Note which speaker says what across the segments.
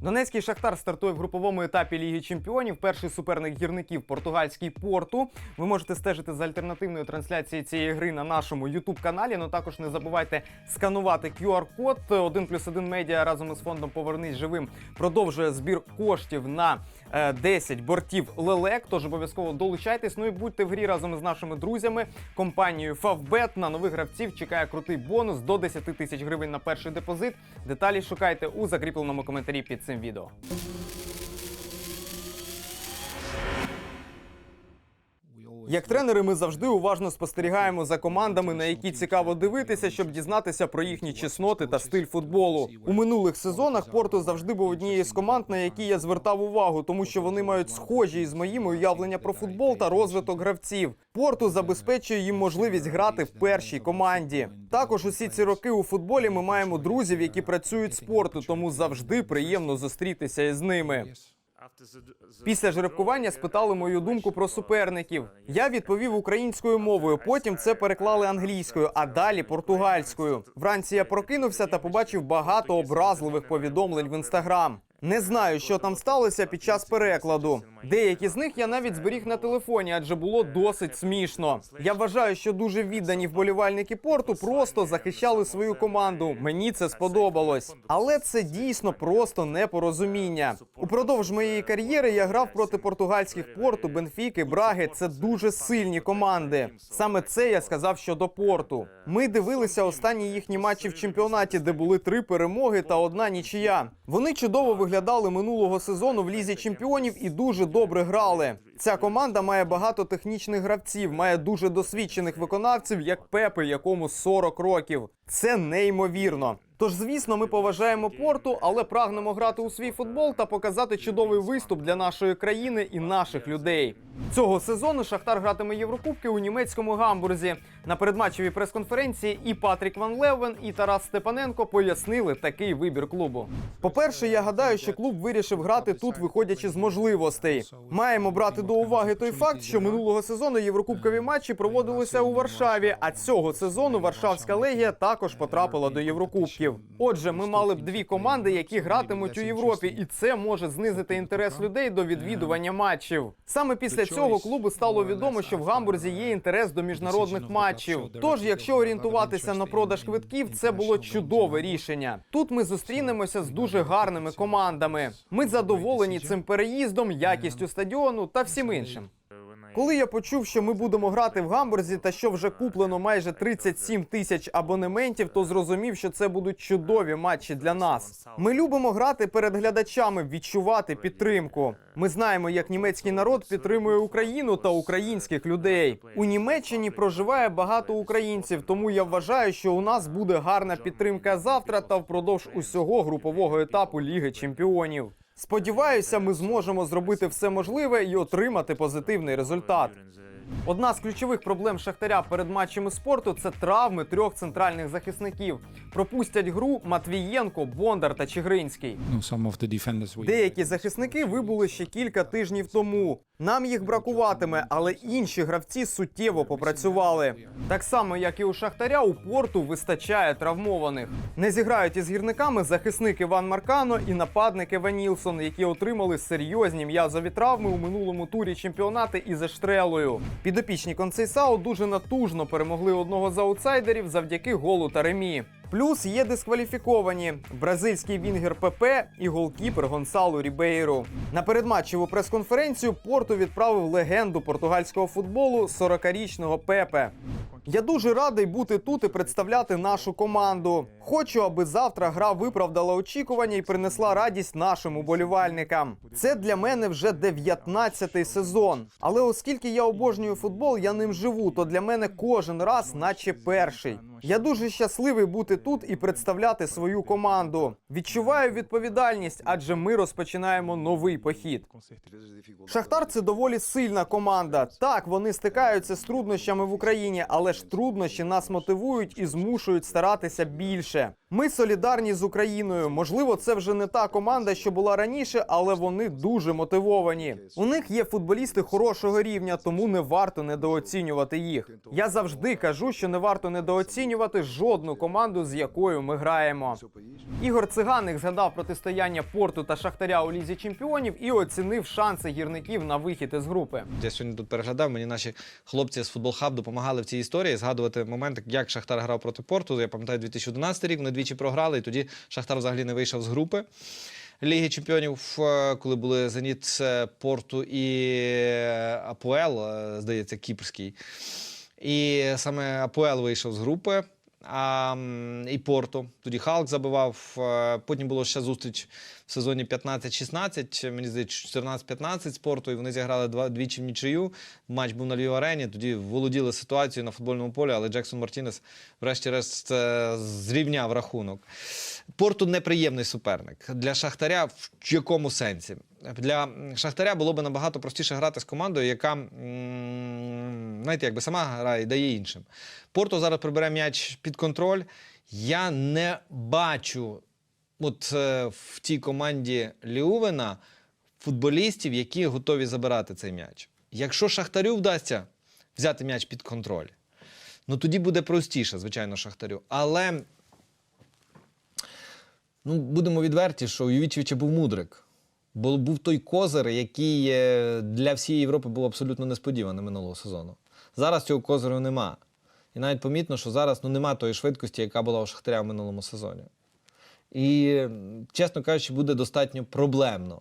Speaker 1: Донецький Шахтар стартує в груповому етапі Ліги Чемпіонів. Перший суперник гірників португальський порту. Ви можете стежити за альтернативною трансляцією цієї гри на нашому youtube каналі. Ну також не забувайте сканувати QR-код. 1 плюс 1 медіа разом із фондом Повернись живим продовжує збір коштів на е, 10 бортів лелек. Тож обов'язково долучайтесь. Ну і будьте в грі разом із нашими друзями. Компанією Favbet на нових гравців чекає крутий бонус до 10 тисяч гривень на перший депозит. Деталі шукайте у закріпленому коментарі під цим відео. Як тренери, ми завжди уважно спостерігаємо за командами, на які цікаво дивитися, щоб дізнатися про їхні чесноти та стиль футболу. У минулих сезонах Порту завжди був однією з команд, на які я звертав увагу, тому що вони мають схожі із моїми уявлення про футбол та розвиток гравців. Порту забезпечує їм можливість грати в першій команді. Також усі ці роки у футболі ми маємо друзів, які працюють спорту, тому завжди приємно зустрітися із ними. Після жеребкування спитали мою думку про суперників. Я відповів українською мовою. Потім це переклали англійською, а далі португальською. Вранці я прокинувся та побачив багато образливих повідомлень в інстаграм. Не знаю, що там сталося під час перекладу. Деякі з них я навіть зберіг на телефоні, адже було досить смішно. Я вважаю, що дуже віддані вболівальники порту просто захищали свою команду. Мені це сподобалось, але це дійсно просто непорозуміння. Упродовж моєї кар'єри я грав проти португальських порту, Бенфіки, Браги. Це дуже сильні команди. Саме це я сказав щодо порту. Ми дивилися останні їхні матчі в чемпіонаті, де були три перемоги та одна нічия. Вони чудово виглядали минулого сезону в лізі чемпіонів і дуже добре грали. Ця команда має багато технічних гравців, має дуже досвідчених виконавців, як Пепе, якому 40 років. Це неймовірно. Тож, звісно, ми поважаємо порту, але прагнемо грати у свій футбол та показати чудовий виступ для нашої країни і наших людей. Цього сезону Шахтар гратиме Єврокубки у німецькому гамбурзі. На передматчевій прес-конференції і Патрік Ван Левен, і Тарас Степаненко пояснили такий вибір клубу. По-перше, я гадаю, що клуб вирішив грати тут, виходячи з можливостей. Маємо брати до уваги той факт, що минулого сезону єврокубкові матчі проводилися у Варшаві, а цього сезону Варшавська легія також потрапила до Єврокубків. Отже, ми мали б дві команди, які гратимуть у Європі, і це може знизити інтерес людей до відвідування матчів. Саме після цього клубу стало відомо, що в Гамбурзі є інтерес до міжнародних матчів. Тож, якщо орієнтуватися на продаж квитків, це було чудове рішення. Тут ми зустрінемося з дуже гарними командами. Ми задоволені цим переїздом, якістю стадіону та всім іншим. Коли я почув, що ми будемо грати в Гамбурзі та що вже куплено майже 37 тисяч абонементів, то зрозумів, що це будуть чудові матчі для нас. Ми любимо грати перед глядачами, відчувати підтримку. Ми знаємо, як німецький народ підтримує Україну та українських людей. У Німеччині проживає багато українців, тому я вважаю, що у нас буде гарна підтримка завтра та впродовж усього групового етапу Ліги Чемпіонів. Сподіваюся, ми зможемо зробити все можливе і отримати позитивний результат. Одна з ключових проблем Шахтаря перед матчами спорту це травми трьох центральних захисників. Пропустять гру Матвієнко, Бондар та Чигринський.
Speaker 2: Ну,
Speaker 1: Деякі захисники вибули ще кілька тижнів тому. Нам їх бракуватиме, але інші гравці суттєво попрацювали. Так само, як і у Шахтаря, у порту вистачає травмованих. Не зіграють із гірниками захисник Іван Маркано і нападник Еван Нілсон, які отримали серйозні м'язові травми у минулому турі чемпіонати із Ештрелою. Підопічні Концейсао дуже натужно перемогли одного з аутсайдерів завдяки голу та ремі. Плюс є дискваліфіковані бразильський вінгер ПП і голкіпер Гонсалу Рібейру. На передматчеву прес-конференцію Порту відправив легенду португальського футболу 40-річного Пепе. Я дуже радий бути тут і представляти нашу команду. Хочу, аби завтра гра виправдала очікування і принесла радість нашим уболівальникам. Це для мене вже 19-й сезон. Але оскільки я обожнюю футбол, я ним живу, то для мене кожен раз, наче перший. Я дуже щасливий бути тут і представляти свою команду. Відчуваю відповідальність, адже ми розпочинаємо новий похід. Шахтар це доволі сильна команда. Так, вони стикаються з труднощами в Україні, але теж труднощі нас мотивують і змушують старатися більше. Ми солідарні з Україною. Можливо, це вже не та команда, що була раніше, але вони дуже мотивовані. У них є футболісти хорошого рівня, тому не варто недооцінювати їх. Я завжди кажу, що не варто недооцінювати жодну команду, з якою ми граємо. Ігор Циганик згадав протистояння порту та шахтаря у лізі чемпіонів і оцінив шанси гірників на вихід із групи.
Speaker 2: Я сьогодні тут переглядав, мені наші хлопці з Футбол Хаб допомагали в цій історії згадувати моменти, як Шахтар грав проти Порту. Я пам'ятаю 2011 рік, вони двічі програли, і тоді Шахтар взагалі не вийшов з групи. Ліги чемпіонів, е, коли були Зеніт е, Порту і Апоел, е, здається, Кіпрський. І саме АПЛ вийшов з групи. А, і Порту. Тоді Халк забивав. е, Потім було ще зустріч в сезоні 15-16, мені здається, 14-15 з Порту, і вони зіграли два, двічі в нічию. Матч був на Львів арені, тоді володіли ситуацією на футбольному полі, але Джексон Мартінес, врешті-решт, зрівняв рахунок. Порту неприємний суперник. Для Шахтаря в якому сенсі? Для Шахтаря було б набагато простіше грати з командою, яка, знаєте, якби сама грає дає іншим. Порту зараз прибере м'яч під контроль. Я не бачу от е, в тій команді Ліувена футболістів, які готові забирати цей м'яч. Якщо Шахтарю вдасться взяти м'яч під контроль, ну тоді буде простіше, звичайно, Шахтарю. Але ну, будемо відверті, що у Ювічевича був мудрик. Бо був той козир, який е, для всієї Європи був абсолютно несподіваним минулого сезону. Зараз цього козиру нема. І навіть помітно, що зараз ну, нема тої швидкості, яка була у Шахтаря в минулому сезоні. І, чесно кажучи, буде достатньо проблемно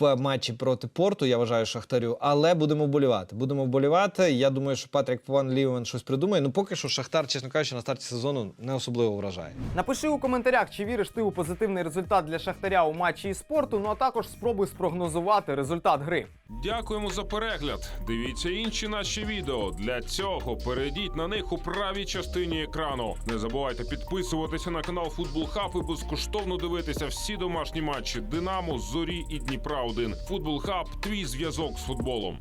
Speaker 2: в матчі проти Порту, я вважаю, Шахтарю, але будемо вболівати. Будемо вболівати. Я думаю, що Патрік Ван Лівен щось придумає. Ну, поки що Шахтар, чесно кажучи, на старті сезону не особливо вражає.
Speaker 1: Напиши у коментарях, чи віриш ти у позитивний результат для Шахтаря у матчі із спорту. Ну а також спробуй спрогнозувати результат гри.
Speaker 3: Дякуємо за перегляд. Дивіться інші наші відео. Для цього перейдіть на них у правій частині екрану. Не забувайте підписуватися на канал Футбол Хаб і безкоштовно дивитися всі домашні матчі Динамо, Зорі і Дніпра 1 Футбол Хаб твій зв'язок з футболом.